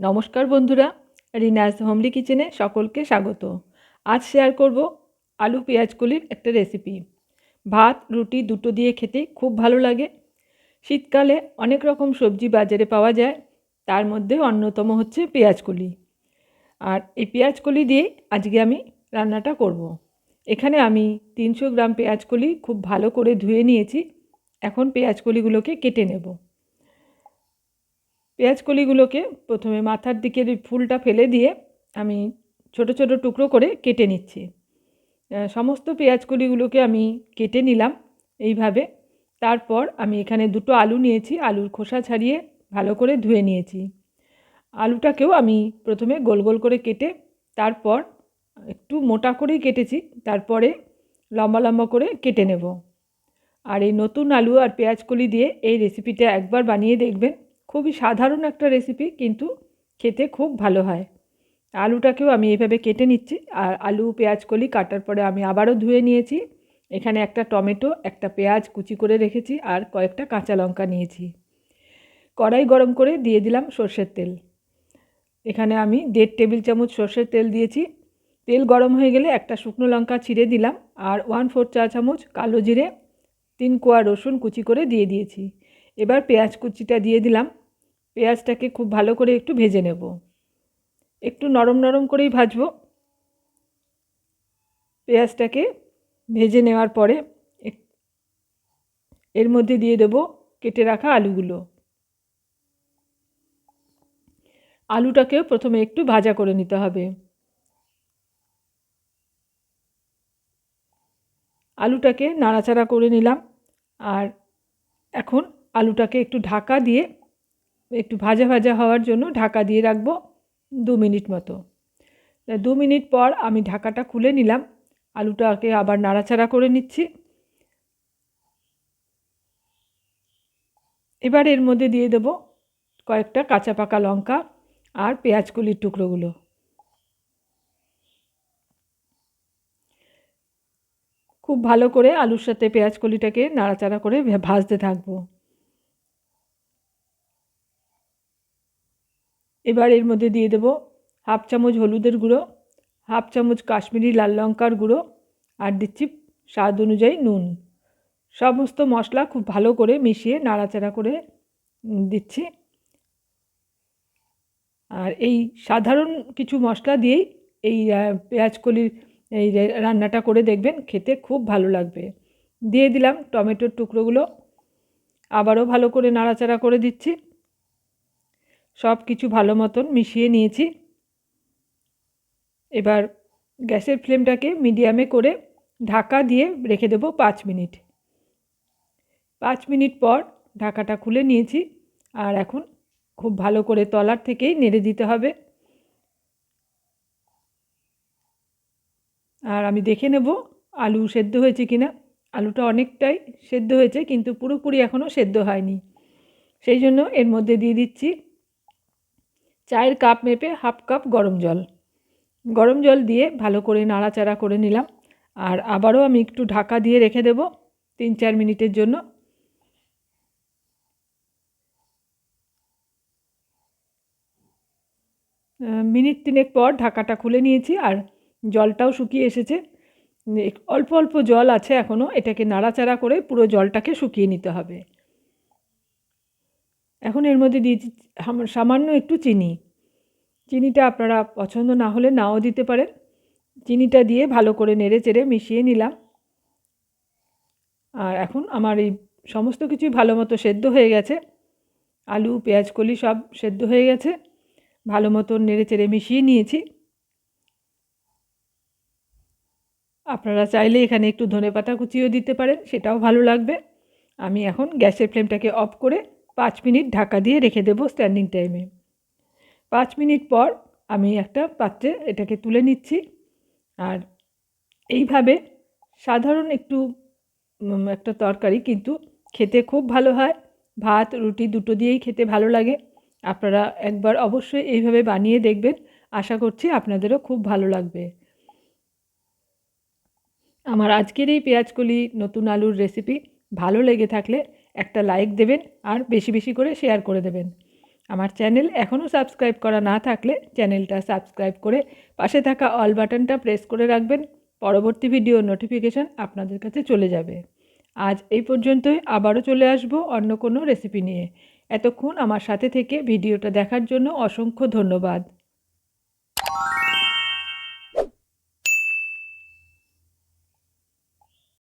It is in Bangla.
নমস্কার বন্ধুরা রিনাস হোমলি কিচেনে সকলকে স্বাগত। আজ শেয়ার করব আলু পেঁয়াজ কলির একটা রেসিপি ভাত, রুটি দুটো দিয়ে খেতে খুব ভালো লাগে। শীতকালে অনেক রকম সবজি বাজারে পাওয়া যায়, তার মধ্যে অন্যতম হচ্ছে পেঁয়াজ কলি আর এই পেঁয়াজ কলি দিয়ে আজকে আমি রান্নাটা করব। এখানে আমি তিনশো গ্রাম পেঁয়াজ কলি খুব ভালো করে ধুয়ে নিয়েছি, এখন পেঁয়াজ কলিগুলোকে কেটে নেব। পেঁয়াজ কলিগুলোকে প্রথমে মাথার দিকের ফুলটা ফেলে দিয়ে আমি ছোট ছোট টুকরো করে কেটে নিচ্ছি। সমস্ত পেঁয়াজ কলিগুলোকে আমি কেটে নিলাম এইভাবে। তারপর আমি এখানে দুটো আলু নিয়েছি, আলুর খোসা ছাড়িয়ে ভালো করে ধুয়ে নিয়েছি। আলুটাকেও আমি প্রথমে গোল গোল করে কেটে তারপর একটু মোটা করেই কেটেছি, তারপরে লম্বা লম্বা করে কেটে নেব। আর এই নতুন আলু আর পেঁয়াজ কলি দিয়ে এই রেসিপিটা একবার বানিয়ে দেখবেন। খুবই সাধারণ একটা রেসিপি কিন্তু খেতে খুব ভালো হয়। আলুটাকেও আমি এভাবে কেটে নিচ্ছি। আর আলু, পেঁয়াজ, কলি কাটার পরে আমি আবারও ধুয়ে নিয়েছি। এখানে একটা টমেটো, একটা পেঁয়াজ কুচি করে রেখেছি আর কয়েকটা কাঁচা লঙ্কা নিয়েছি। কড়াই গরম করে দিয়ে দিলাম সর্ষের তেল। এখানে আমি দেড় টেবিল চামচ সর্ষের তেল দিয়েছি। তেল গরম হয়ে গেলে একটা শুকনো লঙ্কা ছিঁড়ে দিলাম আর ওয়ান ফোর চা চামচ কালো জিরে, তিন কোয়া রসুন কুচি করে দিয়ে দিয়েছি। এবার পেঁয়াজ কুচিটা দিয়ে দিলাম। পেঁয়াজটাকে খুব ভালো করে একটু ভেজে নেব। একটু নরম নরম করেই ভাজবো। পেঁয়াজটাকে ভেজে নেওয়ার পরে এর মধ্যে দিয়ে দেব কেটে রাখা আলুগুলো। আলুটাকেও প্রথমে একটু ভাজা করে নিতে হবে। আলুটাকে নাড়াচাড়া করে নিলাম। আর এখন আলুটাকে একটু ঢাকা দিয়ে একটু ভাজা ভাজা হওয়ার জন্য ঢাকা দিয়ে রাখব দু মিনিট মতো। দু মিনিট পর আমি ঢাকাটা খুলে নিলাম। আলুটাকে আবার নাড়াচাড়া করে নিচ্ছি। এবার এর মধ্যে দিয়ে দেব কয়েকটা কাঁচা পাকা লঙ্কা আর পেঁয়াজ কলির টুকরোগুলো। খুব ভালো করে আলুর সাথে পেঁয়াজ কলিটাকে নাড়াচাড়া করে ভাজতে থাকব। এবার এর মধ্যে দিয়ে দেব হাফ চামচ হলুদের গুঁড়ো, হাফ চামচ কাশ্মীরি লাল লঙ্কার গুঁড়ো আর দিচ্ছি স্বাদ অনুযায়ী নুন। সমস্ত মশলা খুব ভালো করে মিশিয়ে নাড়াচাড়া করে দিচ্ছি। আর এই সাধারণ কিছু মশলা দিয়েই এই পেঁয়াজ কলির এই রান্নাটা করে দেখবেন, খেতে খুব ভালো লাগবে। দিয়ে দিলাম টমেটোর টুকরোগুলো। আবারও ভালো করে নাড়াচাড়া করে দিচ্ছি। সব কিছু ভালো মতন মিশিয়ে নিয়েছি। এবার গ্যাসের ফ্লেমটাকে মিডিয়ামে করে ঢাকা দিয়ে রেখে দেবো পাঁচ মিনিট। পাঁচ মিনিট পর ঢাকাটা খুলে নিয়েছি আর এখন খুব ভালো করে তলার থেকেই নেড়ে দিতে হবে। আর আমি দেখে নেব আলু সেদ্ধ হয়েছে কি না আলুটা অনেকটাই সেদ্ধ হয়েছে, কিন্তু পুরোপুরি এখনও সেদ্ধ হয়নি। সেই জন্য এর মধ্যে দিয়ে দিচ্ছি চায়ের কাপ মেপে হাফ কাপ গরম জল। গরম জল দিয়ে ভালো করে নাড়াচাড়া করে নিলাম। আর আবারও আমি একটু ঢাকা দিয়ে রেখে দেব তিন চার মিনিটের জন্য। মিনিট তিনেক পর ঢাকাটা খুলে নিয়েছি আর জলটাও শুকিয়ে এসেছে। অল্প অল্প জল আছে এখনও এটাকে নাড়াচাড়া করে পুরো জলটাকে শুকিয়ে নিতে হবে। এখন এর মধ্যে দিয়েছি সামান্য একটু চিনি। চিনিটা আপনারা পছন্দ না হলে নাও দিতে পারেন। চিনিটা দিয়ে ভালো করে নেড়ে চেড়ে মিশিয়ে নিলাম। আর এখন আমার এই সমস্ত কিছুই ভালো মতো সেদ্ধ হয়ে গেছে। আলু, পেঁয়াজ, কলি সব সেদ্ধ হয়ে গেছে। ভালো মতো নেড়ে চেড়ে মিশিয়ে নিয়েছি। আপনারা চাইলে এখানে একটু ধনে পাতা কুচিও দিতে পারেন, সেটাও ভালো লাগবে। আমি এখন গ্যাসের ফ্লেমটাকে অফ করে পাঁচ মিনিট ঢাকা দিয়ে রেখে দেবো স্ট্যান্ডিং টাইমে পাঁচ মিনিট পর আমি একটা পাত্রে এটাকে তুলে নিচ্ছি। আর এইভাবে সাধারণ একটু একটা তরকারি কিন্তু খেতে খুব ভালো হয়। ভাত, রুটি দুটো দিয়েই খেতে ভালো লাগে। আপনারা একবার অবশ্যই এইভাবে বানিয়ে দেখবেন। আশা করছি আপনাদেরও খুব ভালো লাগবে। আমার আজকের এই পেঁয়াজকলি নতুন আলুর রেসিপি ভালো লেগে থাকলে একটা লাইক দেবেন আর বেশি বেশি করে শেয়ার করে দেবেন। আমার চ্যানেল এখনও সাবস্ক্রাইব করা না থাকলে চ্যানেলটা সাবস্ক্রাইব করে পাশে থাকা অল বাটনটা প্রেস করে রাখবেন। পরবর্তী ভিডিও নোটিফিকেশান আপনাদের কাছে চলে যাবে। আজ এই পর্যন্তই, আবারও চলে আসব অন্য কোনো রেসিপি নিয়ে। এতক্ষণ আমার সাথে থেকে ভিডিওটা দেখার জন্য অসংখ্য ধন্যবাদ।